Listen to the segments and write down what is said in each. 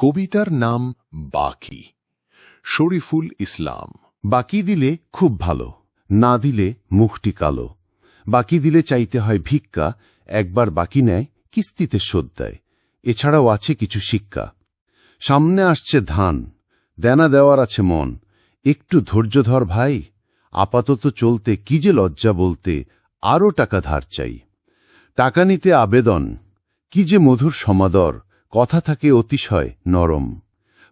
কবিতার নাম বাকি। শরীফুল ইসলাম। বাকি দিলে খুব ভালো, না দিলে মুখটি কালো। বাকি দিলে চাইতে হয় ভিক্ষা, একবার বাকি নেয়, কিস্তিতে শোধ দেয়। এছাড়াও আছে কিছু শিক্ষা। সামনে আসছে ধান, দেনা দেওয়ার আছে মন। একটু ধৈর্য ধর ভাই, আপাতত চলতে কি যে লজ্জা বলতে আরও টাকা ধার চাই। টাকা নিতে আবেদন, কি যে মধুর সমাদর কথা থাকে অতিশয় নরম।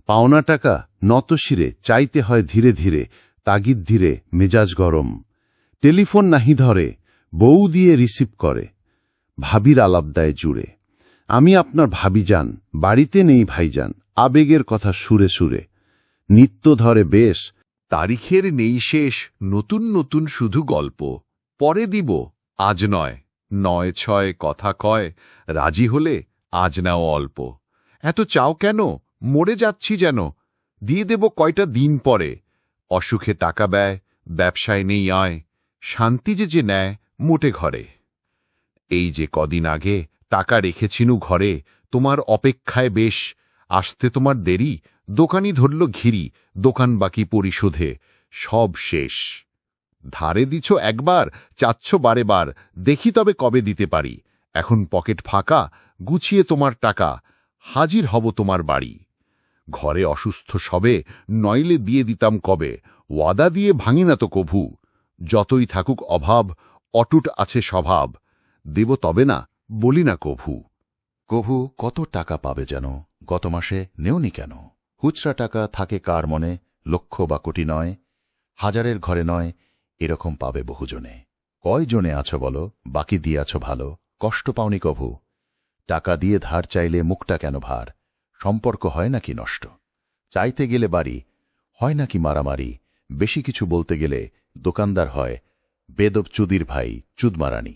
পাওনা টাকা নতশিরে চাইতে হয় ধীরে ধীরে, তাগিদ ধীরে, মেজাজ গরম। টেলিফোন নাহি ধরে, বউ দিয়ে রিসিভ করে, ভাবির আলাপ দেয় জুড়ে। আমি আপনার ভাবি যান, বাড়িতে নেই ভাইজান, আবেগের কথা সুরে সুরে। নিত্য ধরে বেশ, তারিখের নেই শেষ, নতুন নতুন শুধু গল্প। পরে দিব, আজ নয় নয় ছয় কথা কয়, রাজি হলে আজ নাও অল্প। এত চাও কেন? মরে যাচ্ছি যেন। দিয়ে দেব কয়টা দিন পরে। অসুখে টাকা ব্যয়, ব্যবসায় নেই আয়। শান্তি যে যে নেয়, মোটে ঘরে। এই যে কদিন আগে টাকা রেখেছিনু ঘরে, তোমার অপেক্ষায় বেশ। আসতে তোমার দেরি দোকানি ধরল ঘিরি, দোকান বাকি পরিশোধে, সব শেষ। ধারে দিছ একবার, চাচ্ছ বারে বার দেখি তবে কবে দিতে পারি। এখন পকেট ফাঁকা, গুছিয়ে তোমার টাকা, হাজির হব তোমার বাড়ি। ঘরে অসুস্থ সবে, নইলে দিয়ে দিতাম কবে, ওয়াদা দিয়ে ভাঙি না তো কভু। যতই থাকুক অভাব, অটুট আছে স্বভাব, দেব তবে না, বলি না কভু। কভু, কত টাকা পাবে যেন, গত মাসে নেওনি কেন? হুচরা টাকা থাকে কার মনে, লক্ষ বা কোটি নয়, হাজারের ঘরে নয়, এরকম পাবে বহুজনে। কয়জনে আছো বলো, বাকি দিয়ে আছো ভালো কষ্ট পাওনি কভু। টাকা দিয়ে ধার চাইলে মুখটা কেন ভার? সম্পর্ক হয় নাকি নষ্ট? চাইতে গেলে বাড়ি, হয় নাকি মারামারি? বেশি কিছু বলতে গেলে দোকানদার হয়, বেদব চুদির ভাই, চুদমারানি।